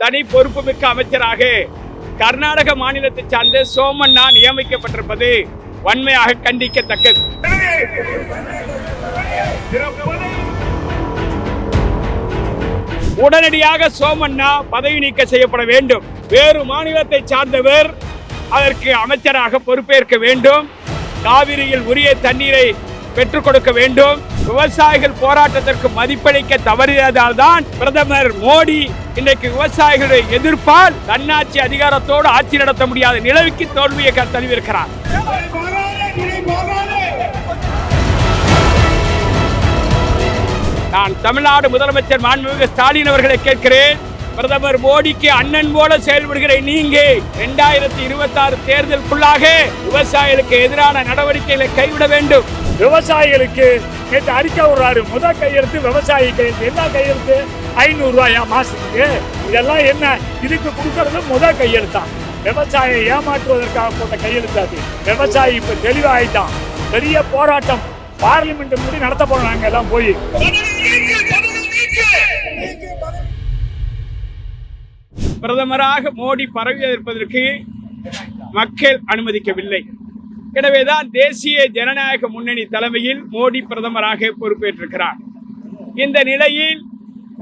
தனி பொறுப்புமிக்க அமைச்சராக கர்நாடக மாநிலத்தை சார்ந்த சோமண்ணா நியமிக்கப்பட்டிருப்பது வன்மையாக கண்டிக்கத்தக்கது. உடனடியாக சோமண்ணா பதவி நீக்கம் செய்யப்பட வேண்டும். வேறு மாநிலத்தை சார்ந்தவர் அதற்கு அமைச்சராக பொறுப்பேற்க வேண்டும். காவிரியில் உரிய தண்ணீரை பெற்றுக் கொடுக்க வேண்டும். விவசாயிகள் போராட்டத்திற்கு மதிப்பளிக்க தவறியதால் தான் பிரதமர் மோடி இன்றைக்கு விவசாயிகளுடைய எதிர்ப்பால் தன்னாட்சி அதிகாரத்தோடு ஆட்சி நடத்த முடியாத நிலவுக்கு தோல்வியை க- தழுவியிருக்கிறார். நான் தமிழ்நாடு முதலமைச்சர் மாண்புமிகு ஸ்டாலின் அவர்களை கேட்கிறேன். பிரதமர் மோடிக்கு அண்ணன் போல செயல்படுகிற நீங்க இரண்டாயிரத்தி இருபத்தி ஆறு தேர்தலுக்குள்ளாக விவசாயிகளுக்கு எதிரான நடவடிக்கைகளை கைவிட வேண்டும். விவசாயிகளுக்கு நேற்று அறிக்கை விடுறாரு. முத கையெழுத்து விவசாயி கையெழுத்து என்ன கையெழுத்து ஐநூறு ரூபாயா மாசத்துக்கு? இதெல்லாம் என்ன? இதுக்கு கொடுக்கறது முத கையெழுத்தான் விவசாயியை ஏமாற்றுவதற்காக போட்ட கையெழுத்து அது. விவசாயி இப்ப தெளிவாயிட்டான். பெரிய போராட்டம். பார்லிமெண்ட் முடி நடத்த போறோம் எல்லாம் போய். பிரதமராக மோடி பரவி இருப்பதற்கு மக்கள் அனுமதிக்கவில்லை. எனவேதான் தேசிய ஜனநாயக முன்னணி தலைமையில் மோடி பிரதமராக பொறுப்பேற்றிருக்கிறார். இந்த நிலையில்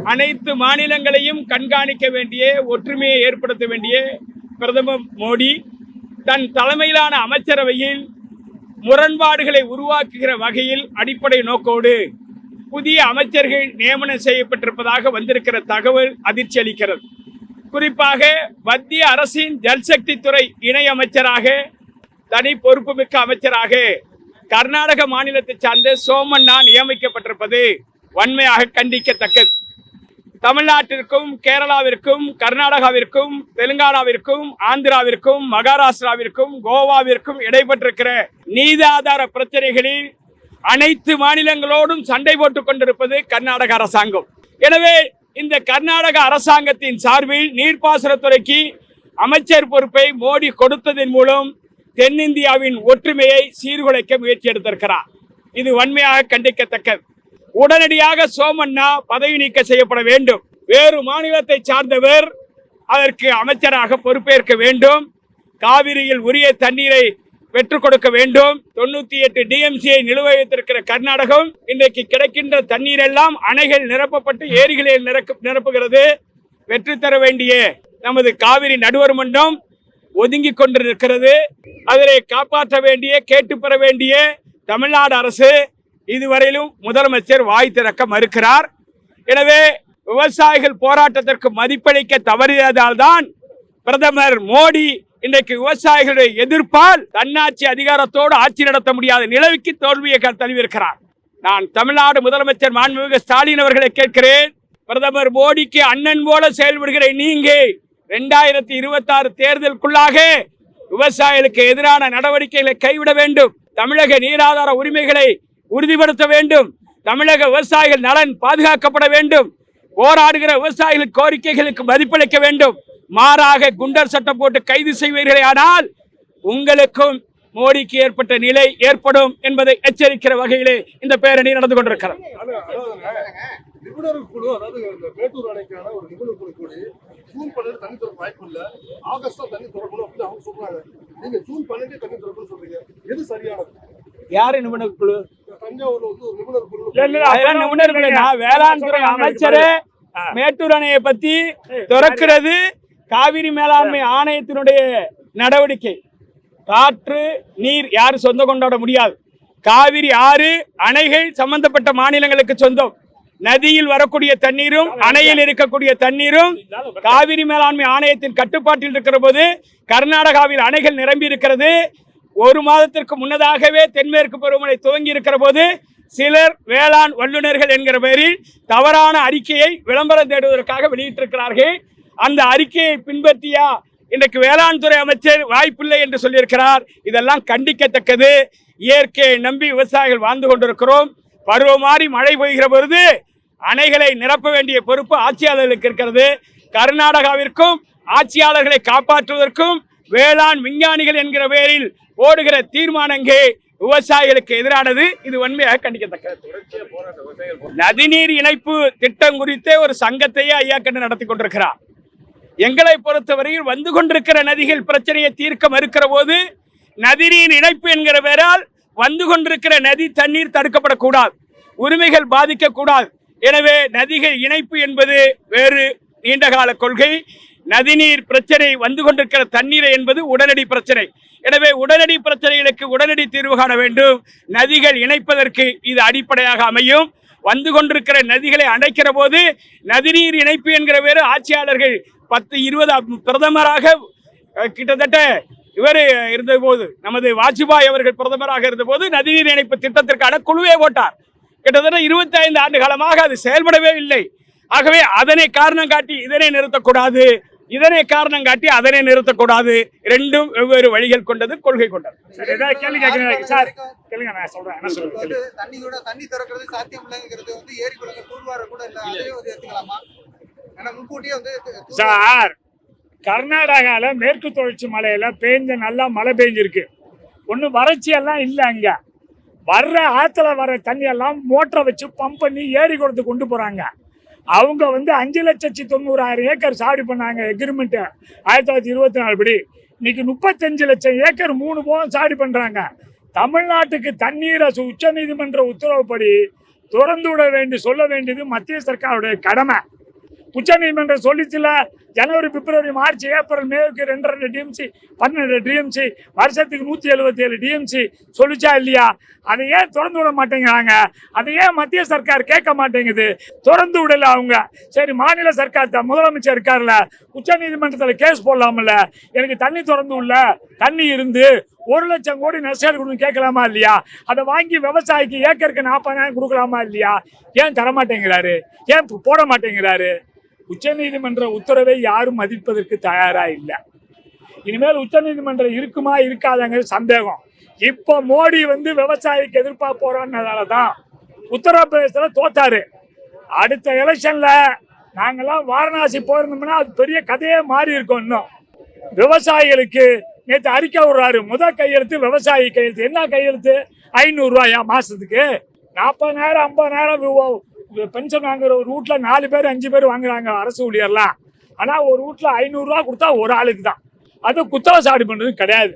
அனைத்து மாநிலங்களையும் கண்காணிக்க வேண்டிய ஒற்றுமையை ஏற்படுத்த வேண்டிய பிரதமர் மோடி தன் தலைமையிலான அமைச்சரவையில் முரண்பாடுகளை உருவாக்குகிற வகையில் அடிப்படை நோக்கோடு புதிய அமைச்சர்கள் நியமனம் செய்யப்பட்டிருப்பதாக வந்திருக்கிற தகவல் அதிர்ச்சி அளிக்கிறது. குறிப்பாக மத்திய அரசின் ஜல்சக்தி துறை இணை அமைச்சராக தனி பொறுப்புமிக்க அமைச்சராக கர்நாடக மாநிலத்தை சார்ந்த சோமண்ணா நியமிக்கப்பட்டிருப்பது வன்மையாக கண்டிக்கத்தக்கது. தமிழ்நாட்டிற்கும் கேரளாவிற்கும் கர்நாடகாவிற்கும் தெலுங்கானாவிற்கும் ஆந்திராவிற்கும் மகாராஷ்டிராவிற்கும் கோவாவிற்கும் இடைப்பட்டிருக்கிற நீதாதார பிரச்சனைகளில் அனைத்து மாநிலங்களோடும் சண்டை போட்டுக் கொண்டிருப்பது கர்நாடக அரசாங்கம். எனவே இந்த கர்நாடக அரசாங்கத்தின் சார்பில் நீர்ப்பாசனத்துறைக்கு அமைச்சர் பொறுப்பை மோடி கொடுத்ததன் மூலம் தென்னிந்தியாவின் ஒற்றுமையை சீர்குலைக்க முயற்சி எடுத்திருக்கிறார். இது வன்மையாக கண்டிக்கத்தக்கது. உடனடியாக சோமண்ணா பதவி நீக்கம் செய்யப்பட வேண்டும். வேறு மாநிலத்தை சார்ந்தவர் அதற்கு அமைச்சராக பொறுப்பேற்க வேண்டும். காவிரியில் உரிய தண்ணீரை பெற்றுக் கொடுக்க வேண்டும். தொண்ணூத்தி எட்டு டிஎம்சியை நிலுவை வைத்திருக்கிற கர்நாடகம் இன்றைக்கு கிடைக்கின்ற தண்ணீர் எல்லாம் அணைகள் நிரப்பப்பட்டு ஏரிகளில் நிரப்பு நிரப்புகிறது. பெற்றுத்தர வேண்டிய நமது காவிரி நடுவர் மன்றம் ஒதுங்கி கொண்டிருக்கிறது அதனை காப்பாற்ற வேண்டிய கேட்டு பெற வேண்டிய தமிழ்நாடு அரசு இதுவரையிலும் முதலமைச்சர் வாய் திறக்க மறுக்கிறார். எனவே விவசாயிகள் போராட்டத்திற்கு மதிப்பளிக்க தவறியதால் தான் பிரதமர் மோடி இன்றைக்கு விவசாயிகளுடைய எதிர்ப்பால் தன்னாட்சி அதிகாரத்தோடு ஆட்சி நடத்த முடியாத நிலவுக்கு தோல்வியை தழுவியிருக்கிறார். நான் தமிழ்நாடு முதலமைச்சர் மாண்புமிகு ஸ்டாலின் அவர்களை கேட்கிறேன். பிரதமர் மோடிக்கு அண்ணன் போல செயல்படுகிற நீங்க ரெண்டாயிரத்தி இருபத்தி ஆறு தேர்தலுக்குள்ளாக விவசாயிகளுக்கு எதிரான நடவடிக்கைகளை கைவிட வேண்டும். தமிழக நீராதார உரிமைகளை உறுதிப்படுத்த வேண்டும். தமிழக விவசாயிகள் நலன் பாதுகாக்கப்பட வேண்டும். போராடுகிற விவசாயிகள் கோரிக்கைகளுக்கு மதிப்பளிக்க வேண்டும். மாறாக குண்டர் சட்டம் போட்டு கைது செய்வீர்களே ஆனால் உங்களுக்கும் மோடிக்கு ஏற்பட்ட நிலை ஏற்படும் என்பதை எச்சரிக்கிற வகையிலே இந்த பேரணி நடந்து கொண்டிருக்கிறது. நிபுணர் குழு அதாவது இந்த மேட்டூர் அணைக்கான ஒரு நிபுணர் குழு கூடி ஜூன் பன்னெண்டு தண்ணி திறக்க வாய்ப்பு இல்ல. ஆகஸ்டா தண்ணி திறக்கணும் அப்படின்னு அவங்க சொல்றாங்க. நீங்க ஜூன் பன்னெண்டே தண்ணி திறக்கணும்னு சொல்றீங்க. எது சரியானது? யாரு நிபுணர் குழு? தஞ்சாவூர்ல வந்து ஒரு நிபுணர் குழு இல்ல, இல்ல, அதெல்லாம் நிபுணர் குழு நான் வேளாண் துறை அமைச்சர். மேட்டூர் அணையை பத்தி திறக்கிறது காவிரி மேலாண்மை ஆணையத்தினுடைய நடவடிக்கை. காற்று நீர் யாரும் சொந்தம் கொண்டாட முடியாது. காவிரி ஆறு அணைகள் சம்பந்தப்பட்ட மாநிலங்களுக்கு சொந்தம். நதியில் வரக்கூடிய தண்ணீரும் அணையில் இருக்கக்கூடிய தண்ணீரும் காவிரி மேலாண்மை ஆணையத்தின் கட்டுப்பாட்டில் இருக்கிற போது கர்நாடகாவில் அணைகள் நிரம்பி இருக்கிறது. ஒரு மாதத்திற்கு முன்னதாகவே தென்மேற்கு பருவமழை துவங்கி இருக்கிற போது சிலர் வேளாண் வல்லுநர்கள் என்கிற பெயரில் தவறான அறிக்கையை விளம்பரம் தேடுவதற்காக வெளியிட்டிருக்கிறார்கள். அந்த அறிக்கையை பின்பற்றியா இன்றைக்கு வேளாண் துறை அமைச்சர் வாய்ப்பில்லை என்று சொல்லியிருக்கிறார். இதெல்லாம் கண்டிக்கத்தக்கது. இயற்கையை நம்பி விவசாயிகள் வாழ்ந்து கொண்டிருக்கிறோம். பருவம் மாறி மழை பெய்கிற பொழுது அணைகளை நிரப்ப வேண்டிய பொறுப்பு ஆட்சியாளர்களுக்கு இருக்கிறது. கர்நாடகாவிற்கும் ஆட்சியாளர்களை காப்பாற்றுவதற்கும் வேளாண் விஞ்ஞானிகள் என்கிற பெயரில் ஓடுகிற தீர்மானங்கள் விவசாயிகளுக்கு எதிரானது. இது உண்மையாக கண்டிக்கத்தக்கது. நதிநீர் இணைப்பு திட்டம் குறித்தே ஒரு சங்கத்தையே ஐயா கண்டு நடத்தி கொண்டிருக்கிறார். எங்களை பொறுத்தவரையில் வந்து கொண்டிருக்கிற நதிகள் பிரச்சனையை தீர்க்க மறுக்கிற போது நதிநீர் இணைப்பு என்கிற பெயரால் வந்து கொண்டிருக்கிற நதி தண்ணீர் தடுக்கப்படக்கூடாது. உரிமைகள் பாதிக்கக்கூடாது. எனவே நதிகள் இணைப்பு என்பது வேறு நீண்டகால கொள்கை. நதிநீர் பிரச்சனை வந்து கொண்டிருக்கிற தண்ணீரை என்பது உடனடி பிரச்சனை. எனவே உடனடி பிரச்சனைகளுக்கு உடனடி தீர்வு காண வேண்டும். நதிகள் இணைப்பதற்கு இது அடிப்படையாக அமையும். வந்து கொண்டிருக்கிற நதிகளை அடைக்கிற போது நதிநீர் இணைப்பு என்கிற வேறு ஆட்சியாளர்கள் பத்து இருபது பிரதமராக கிட்டத்தட்ட இவர் இருந்தபோது நமது வாஜ்பாய் அவர்கள் பிரதமராக இருந்தபோது நதிநீர் இணைப்பு திட்டத்திற்கான குழுவே போட்டார். கிட்டத்தட்ட 25 ஆண்டு காலமாக அது செயல்படவே இல்லை. ஆகவே அதனை காரணம் காட்டி இதனை நிறுத்தக்கூடாது. இதனை காரணம் காட்டி அதனை நிறுத்தக்கூடாது. ரெண்டும் வெவ்வேறு வழிகள் கொண்டது கொள்கை கொண்டது. கேள்வி கேட்குறீங்க சார். கேளுங்க நான் சொல்றேன். என்ன சொல்றேன் தண்ணி கூட தண்ணி திறக்கிறது சாத்தியம் இல்லைங்கிறது வந்து ஏரி குளங்க தூர்வார கூட இல்ல. அதையும் வந்து எடுத்துக்கலாமா ஏன்னா முன்கூட்டியே வந்து தூர்வார- சார் கர்நாடகால மேற்கு தொடர்ச்சி மலையில பெய்ஞ்ச நல்லா மழை பெய்ஞ்சிருக்கு ஒன்றும் வறட்சி எல்லாம் இல்லை அங்க. வர்ற ஆற்றுல வர தண்ணியெல்லாம் மோட்டரை வச்சு பம்ப் பண்ணி ஏரி குளத்து கொண்டு போகிறாங்க அவங்க வந்து அஞ்சு லட்சத்தி தொண்ணூறாயிரம் ஏக்கர் சாடி பண்ணாங்க எக்ரிமெண்ட்டு ஆயிரத்தி தொள்ளாயிரத்தி இருபத்தி நாலு படி. இன்னைக்கு முப்பத்தஞ்சு லட்சம் ஏக்கர் மூணு போகம் சாடி பண்ணுறாங்க தமிழ்நாட்டுக்கு தண்ணீரை உச்ச நீதிமன்ற உத்தரவுப்படி திறந்து விட வேண்டி சொல்ல வேண்டியது மத்திய சர்க்காருடைய கடமை. உச்சநீதிமன்றம் சொல்லிச்சுல ஜனவரி பிப்ரவரி மார்ச் ஏப்ரல் மேவுக்கு ரெண்டு ரெண்டு டிஎம்சி பன்னெண்டு டிஎம்சி வருஷத்துக்கு நூற்றி எழுபத்தி ஏழு டிஎம்சி சொல்லிச்சா இல்லையா? அதை ஏன் திறந்து விட மாட்டேங்கிறாங்க? அதை ஏன் மத்திய சர்க்கார் கேட்க மாட்டேங்குது? திறந்து விடல அவங்க. சரி மாநில சர்க்கார் தான் முதலமைச்சர் இருக்கார்ல உச்சநீதிமன்றத்தில் கேஸ் போடலாம்ல. எனக்கு தண்ணி திறந்து உள்ள தண்ணி இருந்து ஒரு லட்சம் கோடி நஷ்டம் கொடுன்னு கேட்கலாமா இல்லையா? அதை வாங்கி விவசாயிக்கு ஏக்கருக்கு நாற்பதாயிரம் கொடுக்கலாமா இல்லையா? ஏன் தரமாட்டேங்கிறாரு? ஏன் போட மாட்டேங்கிறாரு? உச்சநீதிமன்ற உத்தரவை யாரும் மதிப்பதற்கு தயாராக இல்லை. இனிமேல் உச்சநீதிமன்றம் இருக்குமா இருக்காதாங்கிறது சந்தேகம். இப்போ மோடி வந்து விவசாயிக்கு எதிர்ப்பாக போகிறோன்னதால தான் உத்தரப்பிரதேசத்தில் தோத்தாரு. அடுத்த எலெக்ஷனில் நாங்கள்லாம் வாரணாசி போயிருந்தோம்னா அது பெரிய கதையே மாறி இருக்கும் இன்னும். விவசாயிகளுக்கு நேற்று அறிக்கை விடுறாரு. முதல் கையெழுத்து விவசாயி கையெழுத்து. என்ன கையெழுத்து? ஐநூறுரூவாயா மாதத்துக்கு நாற்பதாயிரம் ஐம்பதாயிரம் பென்ஷன் வாங்குற ஒரு வீட்ல நாலு பேர் அஞ்சு பேர் வாங்குறாங்க அரசு ஊழியர்லாம். ஆனால் ஒரு வீட்ல ஐநூறுரூவா கொடுத்தா ஒரு ஆளுக்கு தான். அது குத்தவை சாடி பண்ணுறது கிடையாது.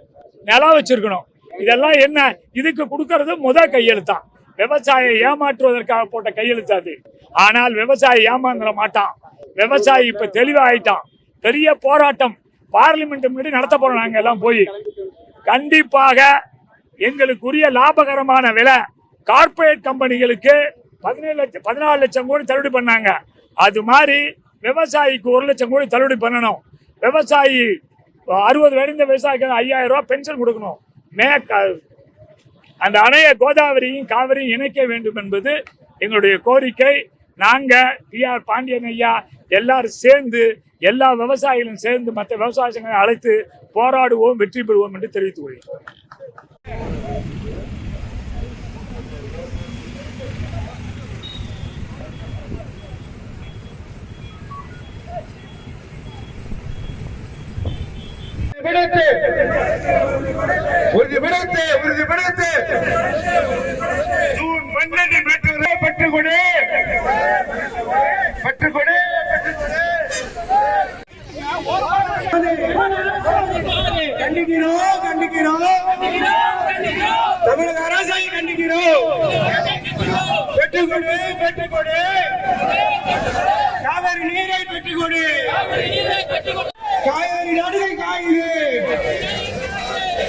நிலம் வச்சிருக்கணும். இதெல்லாம் என்ன? இதுக்கு கொடுக்கறது முதல் கையெழுத்தான். விவசாயம் ஏமாற்றுவதற்காக போட்ட கையெழுத்து அது. ஆனால் விவசாயி ஏமாந்துட மாட்டான். விவசாயி இப்ப தெளிவாயிட்டான். பெரிய போராட்டம். பார்லிமெண்ட் முன்னாடி நடத்த போறோம் நாங்க எல்லாம் போய். கண்டிப்பாக எங்களுக்குரிய லாபகரமான விலை கார்ப்பரேட் கம்பெனிகளுக்கு பதினேழு லட்சம் பதினாலு லட்சம் கோடி தள்ளுபடி பண்ணாங்க. அது மாதிரி விவசாயிக்கு ஒரு லட்சம் கோடி தள்ளுபடி பண்ணணும். விவசாயி அறுபது வயது விவசாயிக்கு ஐயாயிரம் ரூபா பென்ஷன் கொடுக்கணும். மே அந்த அணையை கோதாவரியும் காவிரியும் இணைக்க வேண்டும் என்பது எங்களுடைய கோரிக்கை. நாங்கள் டி ஆர் பாண்டியன் ஐயா எல்லாரும் சேர்ந்து எல்லா விவசாயிகளும் சேர்ந்து மற்ற விவசாய சங்கங்களை அழைத்து போராடுவோம் வெற்றி பெறுவோம் என்று தெரிவித்துக் கொள்கிறேன் விடுத்து. உறுதி விடுத்து உறுதி விடுத்து. ஜூன் பன்னெண்டு பெற்றுகிறே பெற்றுக் கொடு பெற்றுக் கொடு கண்டிக்கிறோம் கண்டிக்கிறோம் தமிழக அரசை கண்டிக்கிறோம். பெற்றுக் கொடு பெற்றுக் கொடு காவிரி நீரை பெற்றுக் கொடு காவேரி நடுகை காயுது.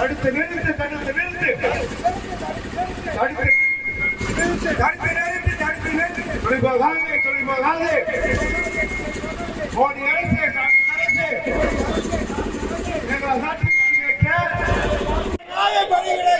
அடுத்து நிறுத்து தடுத்து நிறுத்து அடுத்து நிறுத்து தடுத்து நிறுத்து தடுத்து நிறுத்து துணி போகாதே துணி போகாதே மோடி அரசு எங்கள் நாட்டில் நாங்கள் பணிகளை